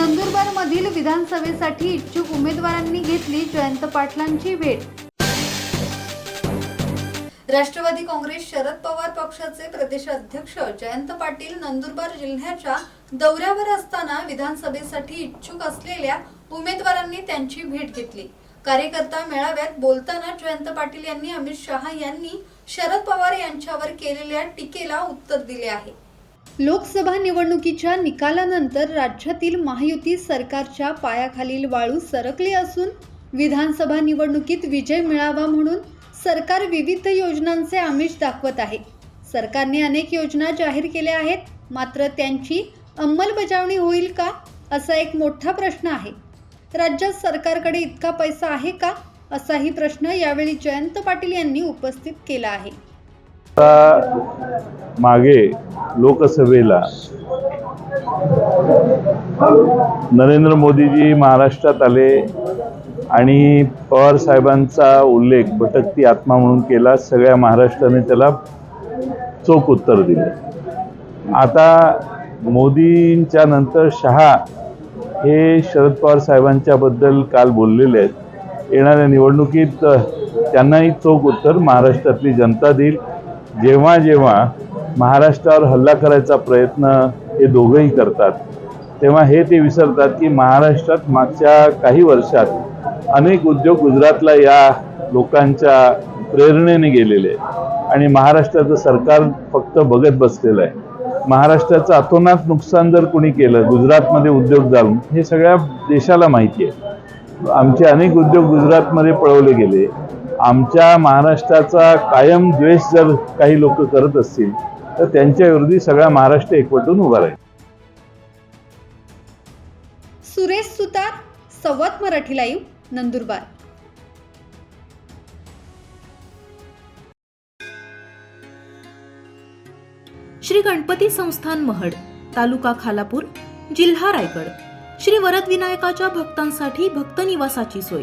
नंदुरबारमधील विधानसभेसाठी इच्छुक उमेदवारांनी घेतली जयंत पाटलांची भेट. राष्ट्रवादी काँग्रेस शरद पवार पक्षाचे प्रदेशाध्यक्ष जयंत पाटील नंदुरबार जिल्ह्याच्या दौऱ्यावर असताना विधानसभेसाठी इच्छुक असलेल्या उमेदवारांनी त्यांची भेट घेतली. कार्यकर्ता मेळाव्यात बोलताना जयंत पाटील यांनी अमित शहा यांनी शरद पवार यांच्यावर केलेल्या टीकेला उत्तर दिले आहे. लोकसभा निवडणुकीच्या निकालानंतर राज्यातील महायुती सरकारच्या पायाखालील वाळू सरकली असून विधानसभा निवडणुकीत विजय मिळावा म्हणून सरकार विविध योजनांचे आमिष दाखवत आहे. सरकारने अनेक योजना जाहीर केल्या आहेत मात्र त्यांची अंमलबजावणी होईल का असा एक मोठा प्रश्न आहे. राज्यात सरकारकडे इतका पैसा आहे का असाही प्रश्न यावेळी जयंत पाटील यांनी उपस्थित केला आहे. आता मागे लोकसभेला नरेंद्र मोदीजी महाराष्ट्रात आले आणि पवार साहेबांचा उल्लेख भटकती आत्मा म्हणून केला सगळ्या महाराष्ट्राने त्याला चोख उत्तर दिले. आता मोदींच्या नंतर शहा हे शरद पवार साहेबांच्या बद्दल काल बोललेले आहेत. येणाऱ्या निवडणुकीत त्यांनाही चोख उत्तर महाराष्ट्रातली जनता देईल. जेव्हा जेव्हा महाराष्ट्रावर हल्ला करायचा प्रयत्न हे दोघंही करतात तेव्हा हे ते विसरतात की महाराष्ट्रात मागच्या काही वर्षात अनेक उद्योग गुजरातला या लोकांच्या प्रेरणेने गेलेले आणि महाराष्ट्राचं सरकार फक्त बघत बसलेलं आहे. महाराष्ट्राचं अतोनात नुकसान जर कोणी केलं गुजरातमध्ये उद्योग जाऊन हे सगळ्या देशाला माहिती आहे. आमचे अनेक उद्योग गुजरातमध्ये पळवले गेले. आमच्या महाराष्ट्राचा कायम द्वेष जर काही लोक करत असतील तर त्यांच्या विरोधी सगळा महाराष्ट्र एकवटून उभा राहील. सुरेश सुतार संवाद मराठी लाईव्ह नंदुरबार. श्री गणपती संस्थान महड तालुका खालापूर जिल्हा रायगड. श्री वरद विनायकाच्या भक्तांसाठी भक्त निवासाची सोय.